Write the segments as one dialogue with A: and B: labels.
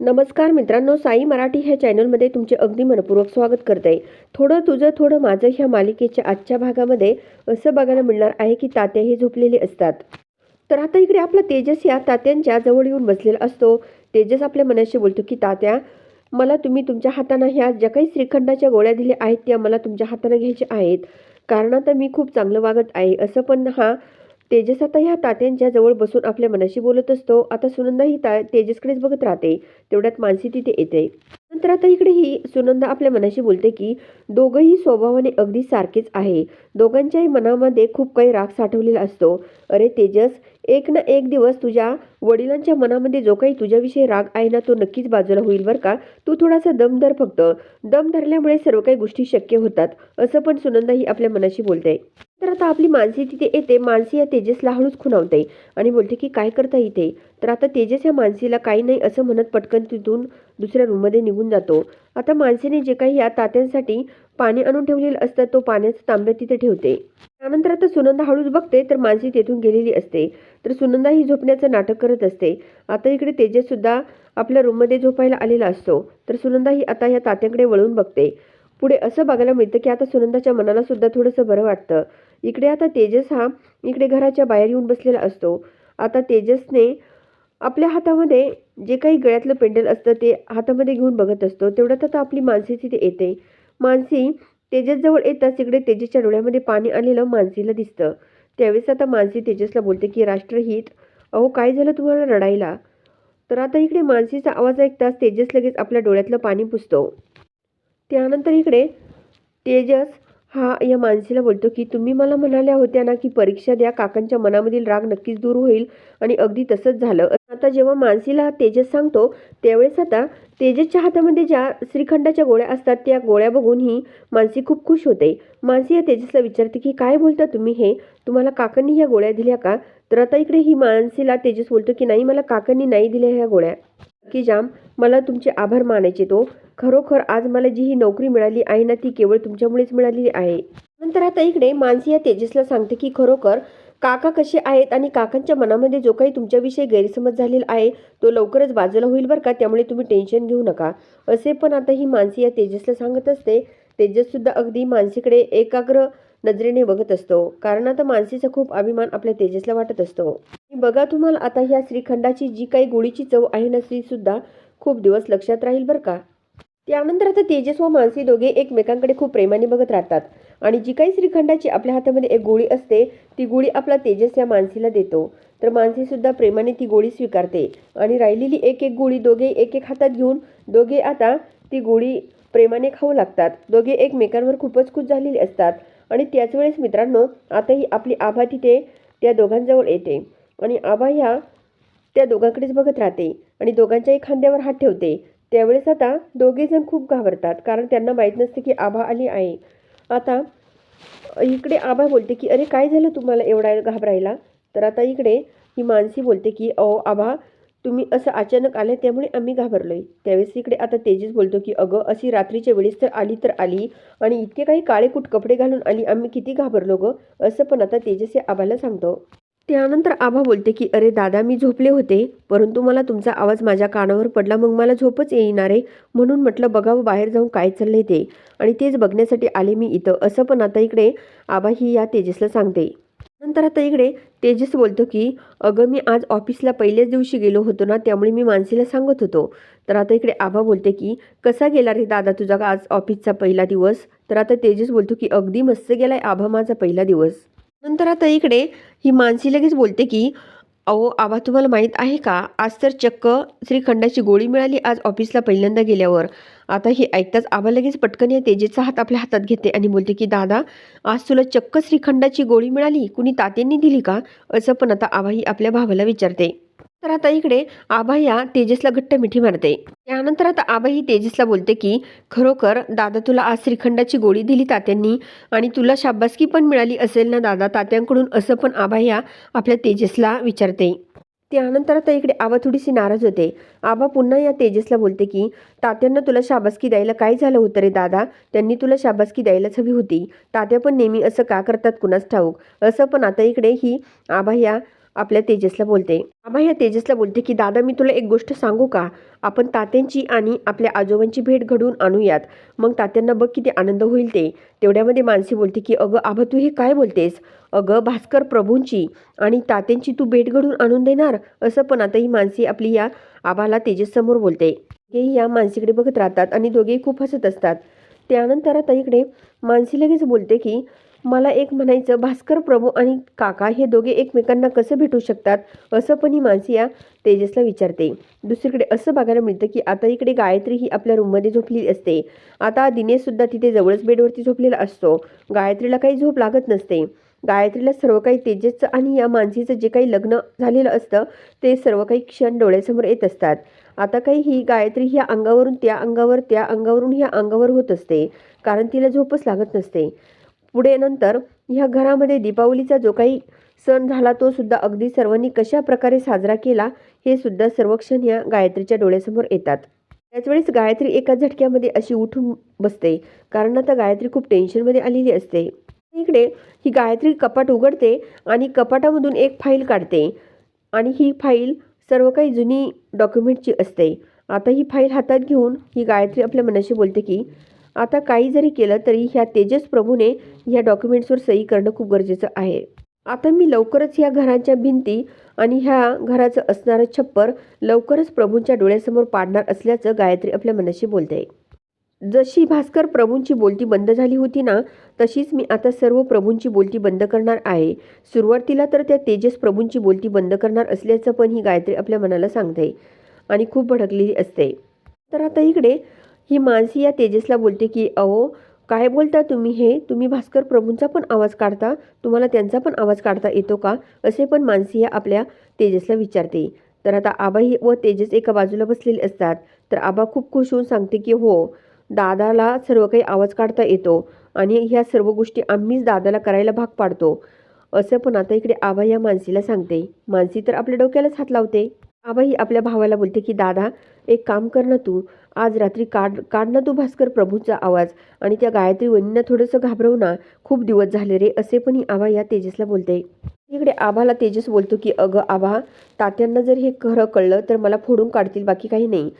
A: नमस्कार मित्रांनो साई मराठी ह्या चॅनलमध्ये तुमचे अगदी मनपूर्वक स्वागत करते. थोडं तुझं थोडं माझं ह्या मालिकेच्या आजच्या भागामध्ये असं बघायला मिळणार आहे की तात्या हे झोपलेले असतात. तर आता इकडे आपला तेजस या तात्यांच्या जवळ येऊन बसलेला असतो. तेजस आपल्या मनाशी बोलतो की तात्या मला तुम्ही तुमच्या हातानं ह्या ज्या काही श्रीखंडाच्या गोळ्या दिल्या आहेत त्या मला तुमच्या हातानं घ्यायच्या आहेत. कारण आता मी खूप चांगलं वागत आहे असं पण हा तेजस आता ह्या तात्यांच्या जवळ बसून आपल्या मनाशी बोलत असतो. आता सुनंदा ही ता तेजसकडेच बघत राहते. तेवढ्यात मानसी तिथे येते. नंतर आता इकडे ही सुनंदा आपल्या मनाशी बोलते की दोघंही स्वभावाने अगदी सारखेच आहे. दोघांच्याही मनामध्ये खूप काही राग साठवलेला असतो. अरे तेजस एक ना एक दिवस तुझ्या वडिलांच्या मनामध्ये जो काही तुझ्याविषयी राग आहे ना तो नक्कीच बाजूला होईल बरं का. तू थोडासा दम धर फक्त. दम धरल्यामुळे सर्व काही गोष्टी शक्य होतात असं पण सुनंदा ही आपल्या मनाशी बोलते. तर आता आपली मानसी तिथे येते. मानसी या तेजसला हळूच खुणावते आणि बोलते की काय करता इथे? तर आता तेजस या मानसीला काही नाही असं म्हणत पटकन तिथून दुसऱ्या रूममध्ये निघून जातो. आता माणसेने जे काही या तात्यांसाठी पाणी आणून ठेवलेलं असतं तो पाण्याचा तांब्या तिथे ठेवते. त्यानंतर आता सुनंदा हळूच बघते तर मानसी तेथून गेलेली असते. तर सुनंदा ही झोपण्याचं नाटक करत असते. आता इकडे तेजस सुद्धा आपल्या रूममध्ये झोपायला आलेला असतो. तर सुनंदा ही आता या तात्यांकडे वळून बघते. पुढे असं बघायला मिळतं की आता सुनंदाच्या मनाला सुद्धा थोडंसं बरं वाटतं. इकडे आता तेजस हा इकडे घराच्या बाहेर येऊन बसलेला असतो. आता तेजसने आपल्या हातामध्ये जे काही गळ्यातलं पेंडल असतं ते हातामध्ये घेऊन बघत असतो. तेवढ्यात आता आपली मानसी तिथे येते. मानसी तेजसजवळ येताच इकडे तेजसच्या डोळ्यामध्ये पाणी आलेलं मानसीला दिसतं. त्यावेळेस आता मानसी तेजसला बोलते की राष्ट्रहित अहो काय झालं तुम्हाला रडायला? तर आता इकडे मानसीचा आवाज ऐकताच तेजस लगेच आपल्या डोळ्यातलं पाणी पुसतो. त्यानंतर इकडे तेजस हा या मानसीला बोलतो की तुम्ही मला म्हणाल्या होत्या ना की परीक्षा द्या काकांच्या मनामधील राग नक्कीच दूर होईल. आणि अगदी तसंच झालं. आता जेव्हा मानसीला हा तेजस सांगतो त्यावेळेस आता तेजसच्या हातामध्ये ज्या श्रीखंडाच्या गोळ्या असतात त्या गोळ्या बघून ही मानसी खूप खुश होते. मानसी या तेजसला विचारते की काय बोलता तुम्ही हे? तुम्हाला काकांनी ह्या गोळ्या दिल्या का? तर आता इकडे ही मानसीला तेजस बोलतो की नाही मला काकांनी नाही दिल्या ह्या गोळ्या. की जाम मला तुमचे आभार मानायचे तो. खरोखर आज मला जी ही नोकरी मिळाली आहे ना ती केवळ तुमच्यामुळेच मिळाली आहे. नंतर आता इकडे मानसी या तेजसला सांगते की खरोखर काका कसे आहेत आणि काकांच्या मनामध्ये जो काही तुमच्याविषयी गैरसमज झालेला आहे तो लवकरच बाजूला होईल बरं का? त्यामुळे तुम्ही टेन्शन घेऊ नका. असे पण आता ही मानसी या तेजसला सांगत असते. तेजससुद्धा अगदी मानसीकडे एकाग्र नजरेने बघत असतो. कारण आता मानसीचा खूप अभिमान आपल्या तेजसला वाटत असतो. बघा तुम्हाला आता ह्या श्रीखंडाची जी काही गोळीची चव आहे ना ती सुद्धा खूप दिवस लक्षात राहील बरं का? त्यानंतर आता तेजस व मानसी दोघे एकमेकांकडे खूप प्रेमाने बघत राहतात. आणि जी काही श्रीखंडाची आपल्या हातामध्ये एक गोळी असते ती गोळी आपला तेजस या मानसीला देतो. तर मानसीसुद्धा प्रेमाने ती गोळी स्वीकारते. आणि राहिलेली एक एक गोळी दोघे एक एक हातात घेऊन दोघे आता ती गोळी प्रेमाने खाऊ लागतात. दोघे एकमेकांवर खूपच खुश झालेले असतात. आणि त्याच वेळेस मित्रांनो आता ही आपली आभा तिथे त्या दोघांजवळ येते. आणि आभा ह्या त्या दोघांकडेच बघत राहते. आणि दोघांच्याही खांद्यावर हात ठेवते. त्यावेळेस आता दोघेजण खूप घाबरतात कारण त्यांना माहीत नसते की आभा आली आहे आता इकडे आभा बोलते की अरे काय झालं तुम्हाला एवढा घाबरायला? तर आता इकडे ही मानसी बोलते की अहो आभा तुम्ही असं अचानक आले त्यामुळे आम्ही घाबरलोय. त्यावेळेस इकडे आता तेजस बोलतो की अगं अशी रात्रीच्या वेळेस तर आली तर आली आणि इतके काही काळे कुट कपडे घालून आली आम्ही किती घाबरलो गं? असं पण आता तेजस या आभाला सांगतो. त्यानंतर आभा बोलते की अरे दादा मी झोपले होते परंतु मला तुमचा आवाज माझ्या कानावर पडला मग मला झोपच येणार आहे म्हणून म्हटलं बघावं बाहेर जाऊन काय चाललंय ते. आणि तेच बघण्यासाठी आले मी इथं. असं पण आता इकडे आभा ही या तेजसला सांगते. नंतर आता इकडे तेजस बोलतो की अगं मी आज ऑफिसला पहिल्याच दिवशी गेलो होतो ना त्यामुळे मी मानसीला सांगत होतो. तर आता इकडे आभा बोलते की कसा गेला रे दादा तुझा आज ऑफिसचा पहिला दिवस? तर आता तेजस बोलतो की अगदी मस्त गेलाय आभा माझा पहिला दिवस. नंतर आता इकडे ही मानसी लगेच बोलते की अहो आबा तुम्हाला माहीत आहे का? आज तर चक्क श्रीखंडाची गोळी मिळाली आज ऑफिसला पहिल्यांदा गेल्यावर. आता हे ऐकताच आबा लगेच पटकन या तेजेचा हात आपल्या हातात घेते आणि बोलते की दादा आज तुला चक्क श्रीखंडाची गोळी मिळाली? कुणी तात्यांनी दिली का? असं पण आता आबाही आपल्या भावाला विचारते. तर आता इकडे आभाया तेजसला घट्ट मिठी मारते. त्यानंतर आता आभा ही तेजसला बोलते की खरोखर दादा तुला आज श्रीखंडाची गोळी दिली तात्यांनी आणि तुला शाबासकी पण मिळाली असेल ना दादा तात्यांकडून असं पण आभाया आपल्या तेजसला विचारते. त्यानंतर आता इकडे आबा थोडीशी नाराज होते. आबा पुन्हा या तेजसला बोलते की तात्यांना तुला शाबासकी द्यायला काय झालं होतं रे दादा? त्यांनी तुला शाबासकी द्यायलाच हवी होती. तात्या पण नेहमी असं का करतात कुणास ठाऊक? असं पण आता इकडे ही आबा या आपल्या तेजसला बोलते. आबा या तेजसला बोलते की दादा मी तुला एक गोष्ट सांगू का? आपण तात्यांची आणि आपल्या आजोबांची भेट घडवून आणूयात. मग तात्यांना बघ किती आनंद होईल ते. तेवढ्यामध्ये मानसी बोलते की अगं आबा तू हे काय बोलतेस? अगं भास्कर प्रभूंची आणि तात्यांची तू भेट घडून आणून देणार? असं पण आता ही मानसी आपली या आबाला तेजससमोर बोलते. हे या मानसीकडे बघत राहतात आणि दोघेही खूप हसत असतात. त्यानंतर आता इकडे मानसी लगेच बोलते की मला एक म्हणायचं भास्कर प्रभू आणि काका हे दोघे एकमेकांना कसं भेटू शकतात? असं पण ही मानसी या तेजसला विचारते. दुसरीकडे असं बघायला मिळतं की आता इकडे गायत्री ही आपल्या रूममध्ये झोपलेली असते. आता दिनेशसुद्धा तिथे जवळच बेडवरती झोपलेला असतो. गायत्रीला काही झोप लागत नसते. गायत्रीला सर्व काही तेजसचं आणि या मानसीचं जे काही लग्न झालेलं असतं ते सर्व काही क्षण डोळ्यासमोर येत असतात. आता काही ही गायत्री ह्या अंगावरून त्या अंगावर त्या अंगावरून ह्या अंगावर होत असते. कारण तिला झोपच लागत नसते. पुढे नंतर ह्या घरामध्ये दीपावलीचा जो काही सण झाला तो सुद्धा अगदी सर्वांनी कशा प्रकारे साजरा केला हे सुद्धा सर्व क्षण या गायत्रीच्या डोळ्यासमोर येतात. त्याचवेळेस गायत्री एका झटक्यामध्ये अशी उठून बसते कारण आता गायत्री खूप टेन्शनमध्ये आलेली असते. इकडे ही गायत्री कपाट उघडते आणि कपाटामधून एक फाईल काढते आणि ही फाईल सर्व काही जुनी डॉक्युमेंटची असते. आता ही फाईल हातात घेऊन ही गायत्री आपल्या मनाशी बोलते की आता काही जरी केलं तरी ह्या तेजस प्रभूने ह्या डॉक्युमेंट्सवर सही करणं खूप गरजेचं आहे. आता मी लवकरच ह्या घराच्या भिंती आणि ह्या घराचं असणारं छप्पर लवकरच प्रभूंच्या डोळ्यासमोर पाडणार असल्याचं गायत्री आपल्या मनाशी बोलते. जशी भास्कर प्रभूंची बोलती बंद झाली होती ना तशीच मी आता सर्व प्रभूंची बोलती बंद करणार आहे. सुरुवातीला तर त्या तेजस प्रभूंची बोलती बंद करणार असल्याचं पण ही गायत्री आपल्या मनाला सांगते आणि खूप भडकलेली असते. तर आता इकडे ही मानसी या तेजसला बोलते की अहो काय बोलता तुम्ही हे? तुम्ही भास्कर प्रभूंचा पण आवाज काढता? तुम्हाला त्यांचा पण आवाज काढता येतो का? असे पण मानसी या आपल्या तेजसला विचारते. तर आता आबाही व तेजस एका बाजूला बसलेले असतात. तर आबा खूप खुश होऊन सांगते की हो दादाला सर्व काही आवाज काढता येतो आणि ह्या सर्व गोष्टी आम्हीच दादाला करायला भाग पाडतो. असं पण आता इकडे आबा या मानसीला सांगते. मानसी तर आपल्या डोक्यालाच हात लावते. आबाही आपल्या भावाला बोलते की दादा एक काम कर ना तू. आज रात्री काढ काढ ना तू भास्कर प्रभूंचा आवाज आणि त्या गायत्री वहिनींना थोडंसं घाबरव ना. खूप दिवस झाले रे. असे पण ही आबा या तेजसला बोलते. इकडे आबाला तेजस बोलतो की अगं आबा तात्यांना जर हे खरं कळलं तर मला फोडून काढतील बाकी काही नाही.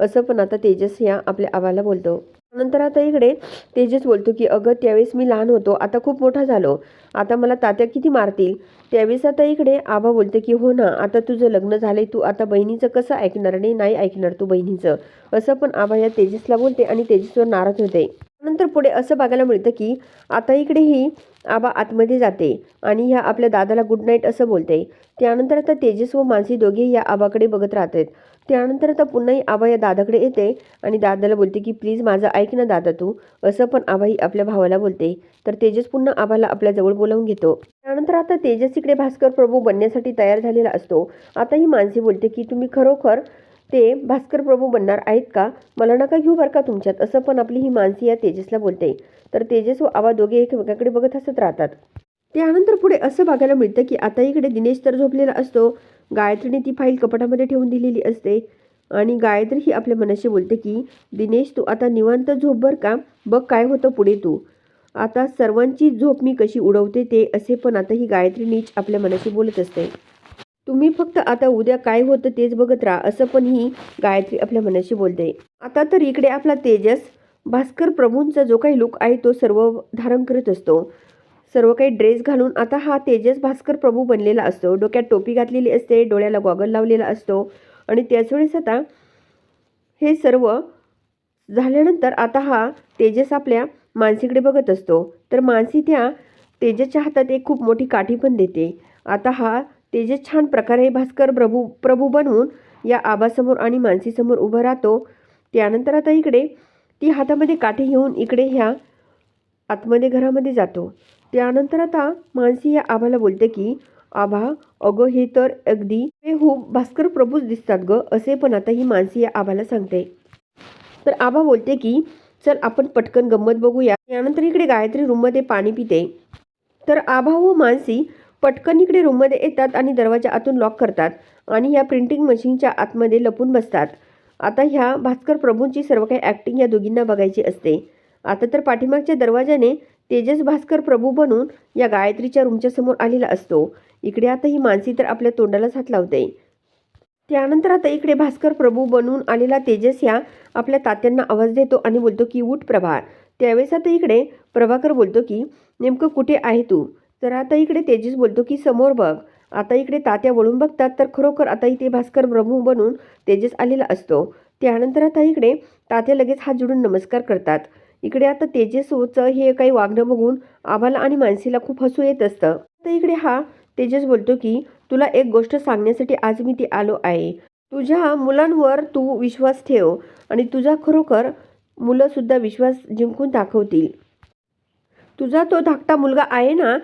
A: असं पण आता तेजस या आपल्या आबाला बोलतो. नंतर आता इकडे तेजस बोलतो की अगं त्यावेळेस मी लहान होतो आता खूप मोठा झालो आता मला तात्या किती मारतील? त्यावेळेस आता इकडे आबा बोलते की हो ना आता तुझं लग्न झालंय तू आता बहिणीचं कसं ऐकणार नाही नाही ऐकणार तू बहिणीचं? असं पण आबा या तेजसला बोलते आणि तेजसवर नाराज होते. नंतर पुढे असं बघायला मिळतं की आता इकडे ही आबा आतमध्ये जाते आणि ह्या आपल्या दादाला गुड नाईट असं बोलते. त्यानंतर आता तेजस व मानसी दोघे या आबाकडे बघत राहतात. त्यानंतर आता पुन्हाही आबा या दादाकडे येते आणि दादाला बोलते की प्लीज माझं ऐक ना दादा तू. असं पण आबाही आपल्या भावाला बोलते. तर तेजस पुन्हा आबाला आपल्याजवळ बोलावून घेतो. त्यानंतर आता तेजस इकडे भास्कर प्रभू बनण्यासाठी तयार झालेला असतो. आता ही मानसी बोलते की तुम्ही खरोखर ते भास्कर प्रभू बनणार आहेत का? मला नका घेऊ बरं का तुमच्यात. असं पण आपली ही मानसी या तेजसला बोलते. तर तेजस व आवा दोघे एकमेकाकडे बघत हसत राहतात. त्यानंतर पुढे असं बघायला मिळतं की आता इकडे दिनेश तर झोपलेला असतो. गायत्रीने ती फाईल कपाटामध्ये ठेवून दिलेली असते. आणि गायत्री ही आपल्या मनाशी बोलते की दिनेश तू आता निवांत झोप बर का? बघ काय होतं पुढे तू. आता सर्वांची झोप मी कशी उडवते ते असे पण आता ही गायत्री नीच आपल्या मनाशी बोलत असते. तुम्ही फक्त आता उद्या काय होतं तेच बघत राहा असं पण ही गायत्री आपल्या मनाशी बोलते. आता तर इकडे आपला तेजस भास्कर प्रभूंचा जो काही लुक आहे तो सर्व धारण करत असतो. सर्व काही ड्रेस घालून आता हा तेजस भास्कर प्रभू बनलेला असतो. डोक्यात टोपी घातलेली असते डोळ्याला गॉगल लावलेला असतो. आणि त्याच वेळेस आता हे सर्व झाल्यानंतर आता हा तेजस आपल्या मानसीकडे बघत असतो. तर मानसी त्या तेजसच्या हातात एक खूप मोठी काठी पण देते. आता हा तेजस छान प्रकारे भास्कर प्रभू प्रभू बनवून या आबासमोर आणि मानसीसमोर उभं राहतो. त्यानंतर आता इकडे ती हातामध्ये काठी घेऊन इकडे ह्या आतमध्ये घरामध्ये जातो. त्यानंतर आता मानसी या आबाला बोलते की आबा अगं हे तर अगदी हे हो भास्कर प्रभूच दिसतात ग असे पण आता ही मानसी या आबाला सांगते. तर आबा बोलते की चल आपण पटकन गंमत बघूया. त्यानंतर इकडे गायत्री रूममध्ये पाणी पिते. तर आबा व मानसी पटकन इकडे रूममध्ये येतात आणि दरवाजा आतून लॉक करतात आणि या प्रिंटिंग मशीनच्या आतमध्ये लपून बसतात. आता ह्या भास्कर प्रभूंची सर्व काही ॲक्टिंग या दोघींना बघायची असते. आता तर पाठीमागच्या दरवाजाने तेजस भास्कर प्रभू बनून या गायत्रीच्या रूमच्या समोर आलेला असतो. इकडे आता ही मानसी तर आपल्या तोंडालाच हात लावते. त्यानंतर आता इकडे भास्कर प्रभू बनून आलेला तेजस या आपल्या तात्यांना आवाज देतो आणि बोलतो की उठ प्रभा. त्यावेळेस आता इकडे प्रभाकर बोलतो की नेमकं कुठे आहे तू? तर आता इकडे तेजस बोलतो की समोर बघ आता इकडे तात्या वळून बघतात तर खरोखर आता इथे भास्कर प्रभू बनून तेजस आलेला असतो. त्यानंतर आता इकडे तात्या लगेच हात जोडून नमस्कार करतात. इकडे आता तेजसचं हे काही वागणं बघून आम्हाला आणि मानसीला खूप हसू येत असतं. आता इकडे हा तेजस बोलतो की तुला एक गोष्ट सांगण्यासाठी आज मी ती आलो आहे. तुझ्या मुलांवर तू विश्वास ठेव आणि तुझा खरोखर मुलंसुद्धा विश्वास जिंकून दाखवतील. तुझा तो धाकटा मुलगा आहे ना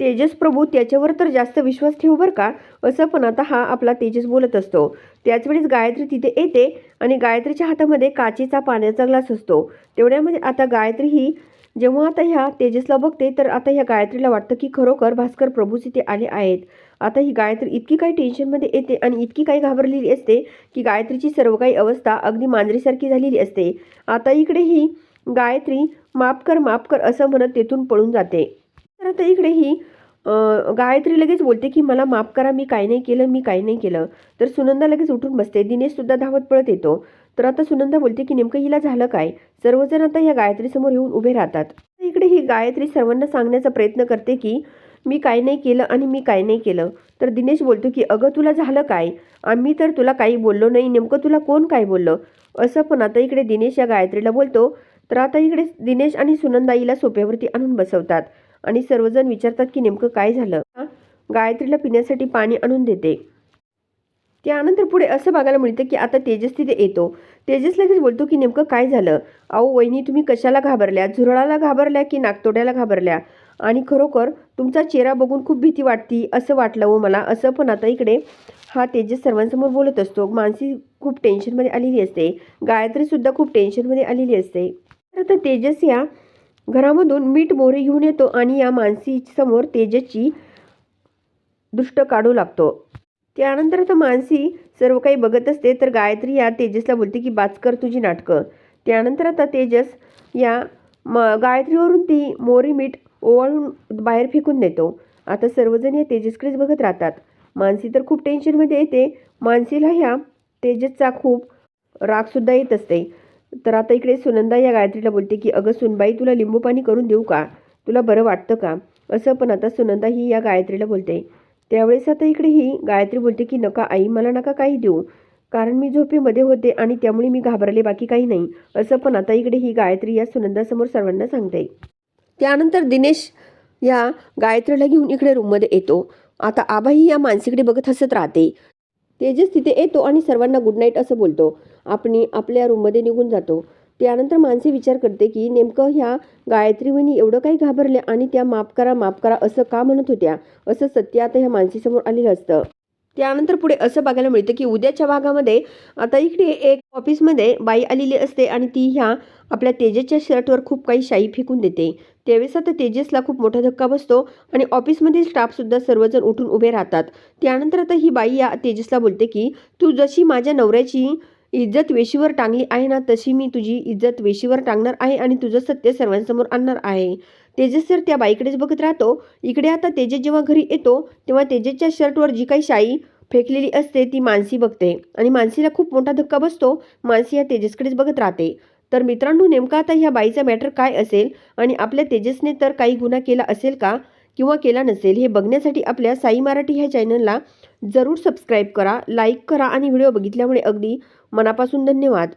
A: तेजस प्रभू त्याच्यावर तर जास्त विश्वास ठेवू बरं का? असं पण आता हा आपला तेजस बोलत असतो. त्याचवेळेस गायत्री तिथे येते आणि गायत्रीच्या हातामध्ये काचेचा पाण्याचा ग्लास असतो. तेवढ्यामध्ये आता गायत्री ही जेव्हा आता ह्या तेजसला बघते तर आता ह्या गायत्रीला वाटतं की खरोखर भास्कर प्रभूच इथे आले आहेत. आता ही गायत्री इतकी काही टेन्शनमध्ये येते आणि इतकी काही घाबरलेली असते की गायत्रीची सर्व काही अवस्था अगदी मांजरीसारखी झालेली असते. आता इकडे ही गायत्री माफ कर माफ कर असं म्हणत तेथून पळून जाते. तर आता इकडे ही गायत्री लगेच बोलते की मला माफ करा मी काय नाही केलं मी काय नाही केलं. तर सुनंदा लगेच उठून बसते. दिनेशसुद्धा धावत पळत येतो. तर आता सुनंदा बोलते की नेमकं हिला झालं काय? सर्वजण आता या गायत्रीसमोर येऊन उभे राहतात. इकडे ही गायत्री सर्वांना सांगण्याचा प्रयत्न करते की मी काय नाही केलं आणि मी काय नाही केलं. तर दिनेश बोलतो की अगं तुला झालं काय? आम्ही तर तुला काही बोललो नाही. नेमकं तुला कोण काय बोललं? असं पण आता इकडे दिनेश या गायत्रीला बोलतो. तर आता इकडे दिनेश आणि सुनंदाईला सोप्यावरती आणून बसवतात. आणि सर्वजण विचारतात की नेमकं काय झालं? गायत्रीला पिण्यासाठी पाणी आणून देते. त्यानंतर पुढे असं बघायला मिळतं की आता तेजस तिथे येतो. तेजस लगेच बोलतो की नेमकं काय झालं? अहो वहिनी तुम्ही कशाला घाबरल्या? झुरळाला घाबरल्या की नागतोड्याला घाबरल्या? आणि खरोखर तुमचा चेहरा बघून खूप भीती वाटती असं वाटलं हो मला. असं पण आता इकडे हा तेजस सर्वांसमोर बोलत असतो. मानसी खूप टेन्शनमध्ये आलेली असते. गायत्रीसुद्धा खूप टेन्शनमध्ये आलेली असते. तर आता तेजस या घरामधून मीठ मोरे घेऊन येतो आणि या मानसी समोर तेजसची काढू लागतो. त्यानंतर आता मानसी सर्व काही बघत असते तर गायत्री या तेजसला बोलते की बाचकर तुझी नाटकं. त्यानंतर आता तेजस या म गायत्रीवरून ती मोरी मीठ ओवाळून बाहेर फेकून देतो. आता सर्वजण या तेजसकडेच बघत राहतात. मानसी तर खूप टेन्शनमध्ये येते. मानसीला ह्या तेजसचा खूप रागसुद्धा येत असते. तर आता इकडे सुनंदा या गायत्रीला बोलते की अगं सुनबाई तुला लिंबू पाणी करून देऊ का? तुला बरं वाटतं का? असं पण आता सुनंदा ही या गायत्रीला बोलते. त्यावेळेस आता इकडे ही गायत्री बोलते की नका आई मला नका काही देऊ. कारण मी झोपेमध्ये होते आणि त्यामुळे मी घाबरले बाकी काही नाही. असं पण आता इकडे ही गायत्री या सुनंदासमोर सर्वांना सांगते. त्यानंतर दिनेश या गायत्रीला घेऊन इकडे रूममध्ये येतो. आता आबाही या मानसीकडे बघत हसत राहते. तेजस तिथे येतो आणि सर्वांना गुड नाईट असं बोलतो. आपण आपल्या रूममध्ये निघून जातो. त्यानंतर मानसी विचार करते की नेमकं ह्या गायत्रीवणी एवढं काही घाबरल्या आणि त्या माफ करा माफ करा असं का म्हणत होत्या? असं सत्य आता ह्या मानसीसमोर आलेलं असतं. त्यानंतर पुढे असं बघायला मिळतं की उद्याच्या भागामध्ये आता इकडे एक ऑफिसमध्ये बाई आलेली असते आणि ती ह्या आपल्या तेजेसच्या शर्टवर खूप काही शाई फेकून देते. त्यावेळेस आता तेजसला खूप मोठा धक्का बसतो आणि ऑफिसमधील स्टाफसुद्धा सर्वजण उठून उभे राहतात. त्यानंतर आता ही बाई या तेजसला बोलते की तू जशी माझ्या नवऱ्याची इज्जत वेशीवर टांगली आहे ना तशी मी तुझी इज्जत वेशीवर टांगणार आहे आणि तुझं सत्य सर्वांसमोर आणणार आहे. तेजस सर त्या बाईकडेच बघत राहतो. इकडे आता तेजस जेव्हा घरी येतो तेव्हा तेजसच्या शर्टवर जी काही शाई फेकलेली असते ती मानसी बघते. आणि मानसीला खूप मोठा धक्का बसतो. मानसी या तेजसकडेच बघत राहते. तर मित्रांनो नेमका आता ह्या बाईचा मॅटर काय असेल आणि आपल्या तेजसने तर काही गुन्हा केला असेल का किंवा केला नसेल हे बघण्यासाठी आपल्या साई मराठी ह्या चॅनलला जरूर सबस्क्राईब करा लाईक करा आणि व्हिडिओ बघितल्यामुळे अगदी मनापासून धन्यवाद.